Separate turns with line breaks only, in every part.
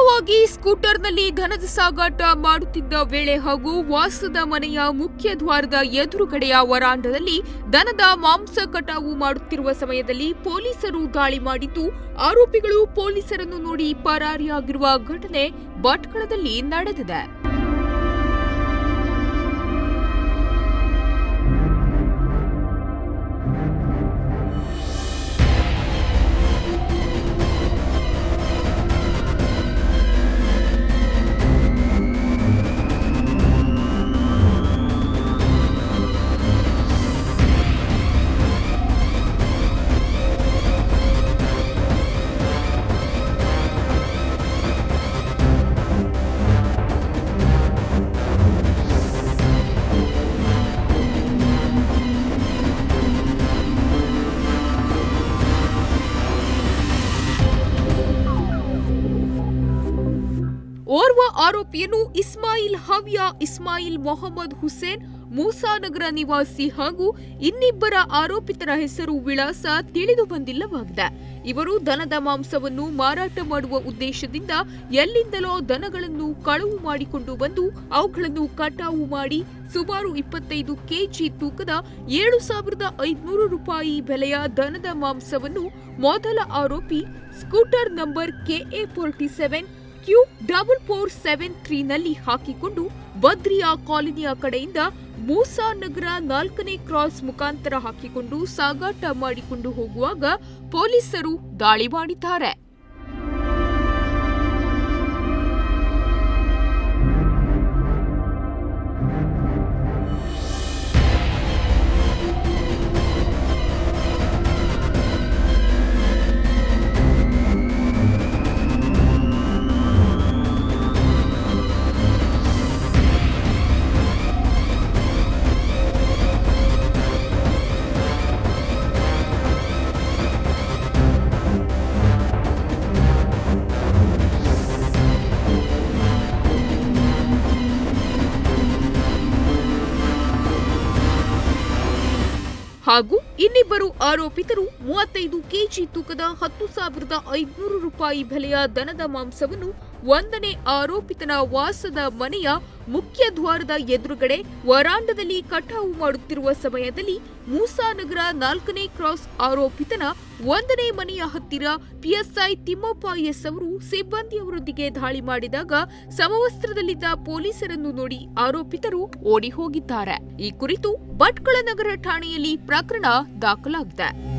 ಅಕ್ರಮವಾಗಿ ಸ್ಕೂಟರ್ನಲ್ಲಿ ಘನದ ಸಾಗಾಟ ಮಾಡುತ್ತಿದ್ದ ವೇಳೆ ಹಾಗೂ ವಾಸದ ಮನೆಯ ಮುಖ್ಯ ದ್ವಾರದ ಎದುರುಗಡೆಯ ವರಾಂಡದಲ್ಲಿ ದನದ ಮಾಂಸ ಕಟಾವು ಮಾಡುತ್ತಿರುವ ಸಮಯದಲ್ಲಿ ಪೊಲೀಸರು ದಾಳಿ ಮಾಡಿದ್ದು, ಆರೋಪಿಗಳು ಪೊಲೀಸರನ್ನು ನೋಡಿ ಪರಾರಿಯಾಗಿರುವ ಘಟನೆ ಭಟ್ಕಳದಲ್ಲಿ ನಡೆದಿದೆ. ಆರೋಪಿಯನ್ನು ಇಸ್ಮಾಯಿಲ್ ಹವ್ಯಾ, ಇಸ್ಮಾಯಿಲ್ ಮೊಹಮ್ಮದ್ ಹುಸೇನ್ ಮೂಸಾನಗರ ನಿವಾಸಿ ಹಾಗೂ ಇನ್ನಿಬ್ಬರ ಆರೋಪಿತರ ಹೆಸರು ವಿಳಾಸ ತಿಳಿದು ಬಂದಿಲ್ಲವಾಗಿದೆ. ಇವರು ದನದ ಮಾಂಸವನ್ನು ಮಾರಾಟ ಮಾಡುವ ಉದ್ದೇಶದಿಂದ ಎಲ್ಲಿಂದಲೋ ದನಗಳನ್ನು ಕಳವು ಮಾಡಿಕೊಂಡು ಬಂದು ಅವುಗಳನ್ನು ಕಟಾವು ಮಾಡಿ ಸುಮಾರು ಇಪ್ಪತ್ತೈದು ಕೆಜಿ ತೂಕದ ಏಳು ಸಾವಿರದ ಐದುನೂರು ರೂಪಾಯಿ ಬೆಲೆಯ ದನದ ಮಾಂಸವನ್ನು ಮೊದಲ ಆರೋಪಿ scooter number KA forty seven Q double four seven ತ್ರೀನಲ್ಲಿ ಹಾಕಿಕೊಂಡು ಬದ್ರಿಯಾ ಕಾಲೋನಿಯ ಕಡೆಯಿಂದ ಮೂಸಾ ನಗರ ನಾಲ್ಕನೇ ಕ್ರಾಸ್ ಮುಖಾಂತರ ಹಾಕಿಕೊಂಡು ಸಾಗಾಟ ಮಾಡಿಕೊಂಡು ಹೋಗುವಾಗ ಪೊಲೀಸರು ದಾಳಿ ಮಾಡಿದ್ದಾರೆ. ಹಾಗೂ ಇನ್ನಿಬ್ಬರು ಆರೋಪಿತರು ಮೂವತ್ತೈದು ಕೆಜಿ ತೂಕದ ಹತ್ತು ಸಾವಿರದ ಐದುನೂರು ರೂಪಾಯಿ ಬೆಲೆಯ ದನದ ಮಾಂಸವನ್ನು ಒಂದನೇ ಆರೋಪಿತನ ವಾಸದ ಮನೆಯ ಮುಖ್ಯ ದ್ವಾರದ ಎದುರುಗಡೆ ವರಾಂಡದಲ್ಲಿ ಕಟಾವು ಮಾಡುತ್ತಿರುವ ಸಮಯದಲ್ಲಿ ಮೂಸಾನಗರ ನಾಲ್ಕನೇ ಕ್ರಾಸ್ ಆರೋಪಿತನ ಒಂದನೇ ಮನೆಯ ಹತ್ತಿರ ಪಿಎಸ್ಐ ತಿಮ್ಮಪ್ಪ ಎಸ್ ಅವರು ಸಿಬ್ಬಂದಿಯವರೊಂದಿಗೆ ದಾಳಿ ಮಾಡಿದಾಗ ಸಮವಸ್ತ್ರದಲ್ಲಿದ್ದ ಪೊಲೀಸರನ್ನು ನೋಡಿ ಆರೋಪಿತರು ಓಡಿ ಹೋಗಿದ್ದಾರೆ. ಈ ಕುರಿತು ಭಟ್ಕಳ ನಗರ ಠಾಣೆಯಲ್ಲಿ ಪ್ರಕರಣ ದಾಖಲಾಗಿದೆ.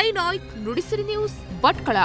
ಉದಯ್ ನಾಯ್ಕ್ ನುಡಿಸಿರಿ ನ್ಯೂಸ್ ಭಟ್ಕಳ